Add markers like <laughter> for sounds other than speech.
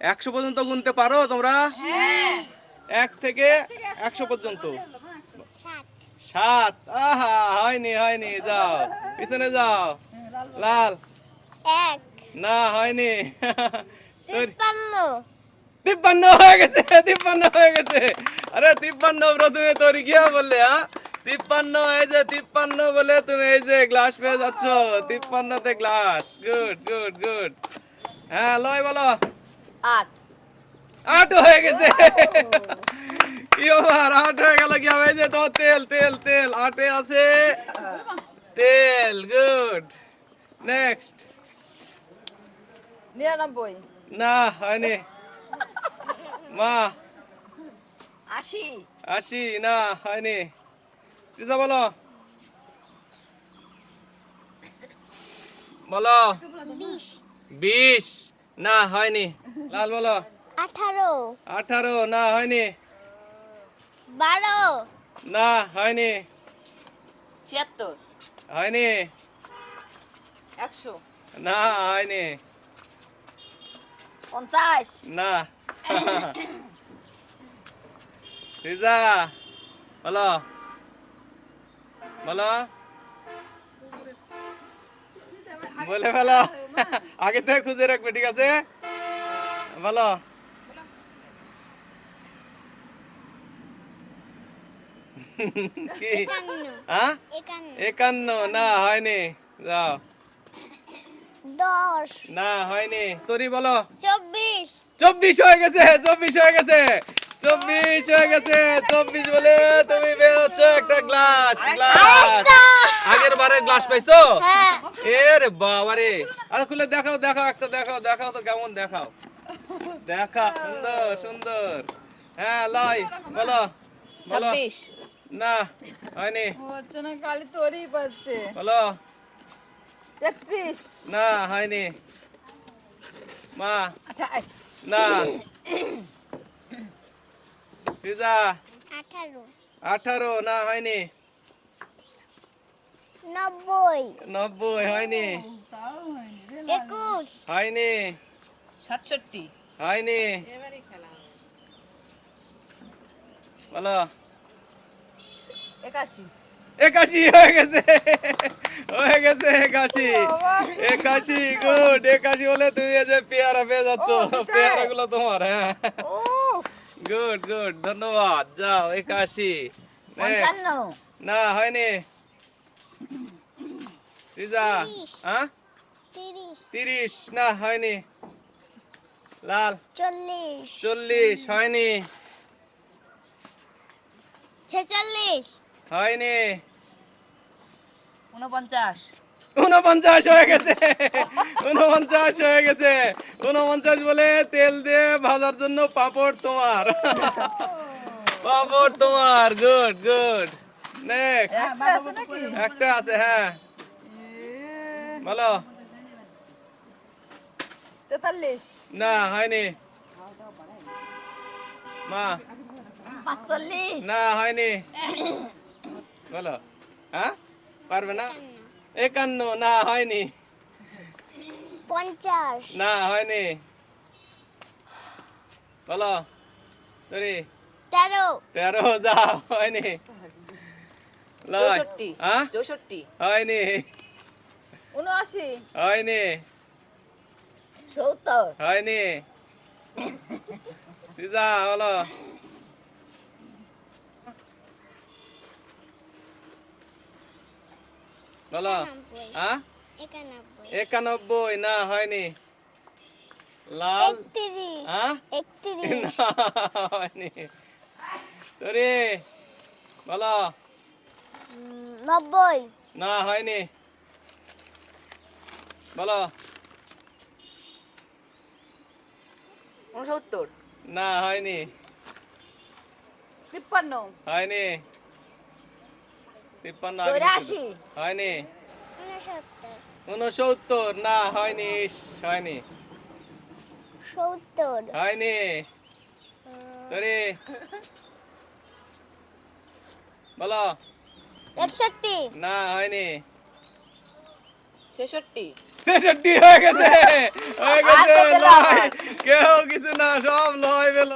একশো পর্যন্ত গুনতে পারো তোমরা? এক থেকে একশো পর্যন্ত। সাত। আহা হয়নি হয়নি যাও। পিছনে যাও। লাল। না হয়নি। তিপ্পান্ন। তিপ্পান্ন হয়ে গেছে তিপ্পান্ন হয়ে গেছে। আরে তিপ্পান্ন প্রথমে তোর গিয়া বললে হ্যাঁ তিপ্পান্ন এই যে তিপ্পান্ন বলে তুমি এই যে গ্লাস পেয়ে যাচ্ছ। তিপ্পান্নতে গ্লাস গুড গুড গুড হ্যাঁ লয় বলো। আট। আট হয়ে গেছে। ওভার আট হয়ে গেল কি হবে? যে তো তেল তেল তেল। আটে আছে। তেল গুড। নেক্সট। নিরানব্বই। না হয়নি। মা। আশি। আশি না হয়নি। রিজা বলো। বলো। বিশ। বিশ। না হয়নি। লাল বলো। আঠারো। আঠারো না হয়নি। বারো। না হয়নি। ছিয়াত্তর। হয়নি। একশো। না হয়নি। পঞ্চাশ। না। রিজা বলো। বলো। বলে ফেলো। <laughs> আগে থেকে খুঁজে রাখবে ঠিক আছে? বলো। <laughs> একান্ন। হ্যাঁ? একান্ন। না হয়নি। যাও। দশ। না হয়নি। তোরি বলো। চব্বিশ। চব্বিশ হয়ে গেছে চব্বিশ হয়ে গেছে। চব্বিশ হয়ে গেছে চব্বিশ বলে তুমি পেয়েছ একটা গ্লাস গ্লাস গ্লাস পাইছো? হ্যাঁ। এ রে বাবা রে আর খুলে দেখাও দেখাও একটা দেখাও দেখাও তো কেমন দেখাও। দেখা সুন্দর সুন্দর। হ্যাঁ লয় বলো বলো। না হয়নি। হচ্ছে না কালি তোরই পাচ্ছে। বলো। তেত্রিশ। না হয়নি। মা। আঠাশ। না। সৃজা আঠারো। আঠারো না হয়নি। নব্বই। নব্বই হয়নি? একুশ। হয়নি? সাতষট্টি। হয়নি? বলো। একাশি। একাশি হয়ে গেছে। হয়ে গেছে একাশি। একাশি গুড। একাশি হলে তুমি যে পেয়ারা পেয়ে যাচ্ছ। পেয়ারা গুলো তোমার হ্যাঁ। Good good. ধন্যবাদ। যাও একাশি. না হয়নি। রিজা। হ্যাঁ? তিরিশ। না হয়নি। লাল। চল্লিশ। চল্লিশ হয়নি। ছেচল্লিশ। হয়নি। উনপঞ্চাশ উনপঞ্চাশ হয়ে গেছে। উনপঞ্চাশ হয়ে গেছে। উনপঞ্চাশ বলে তেল দিয়ে ভাজার জন্য পাপড় তোমার। পাপড় তোমার। Good good. একটা আছে হ্যাঁ। বলো। তেতাল্লিশ। না হয়নি। মা। পাঁচচল্লিশ। না হয়নি। বলো। হ্যাঁ? পারবে না? একান্ন না হয়নি। পঞ্চাশ। না হয়নি। বলো। সরি তেরো। তেরো যা হয়নি। চৌষট্টি। হ্যাঁ চৌষট্টি। হয়নি। উনআশি। হয়নি। সত্তর। হয়নি। সিজা বলো। বলো। একানব্বই। হ্যাঁ না হয়নি। লাল। হ্যাঁ হয়নি। সরি। বলো। নব্বই। না হয়নি। বলো। উনসত্তর। না হয়নি। তিপ্পান্ন। হয়নি। তিপ্পান্ন চৌরাশি। হয়নি। উনসত্তর। না হয়নি হয়নি। সত্তর। হয়নি। সরি বলো। একষট্টি। না হয়নি। ছেষট্টি। ছেষট্টি হয়ে গেছে হয়ে গেছে। কেউ কিছু না সব লয়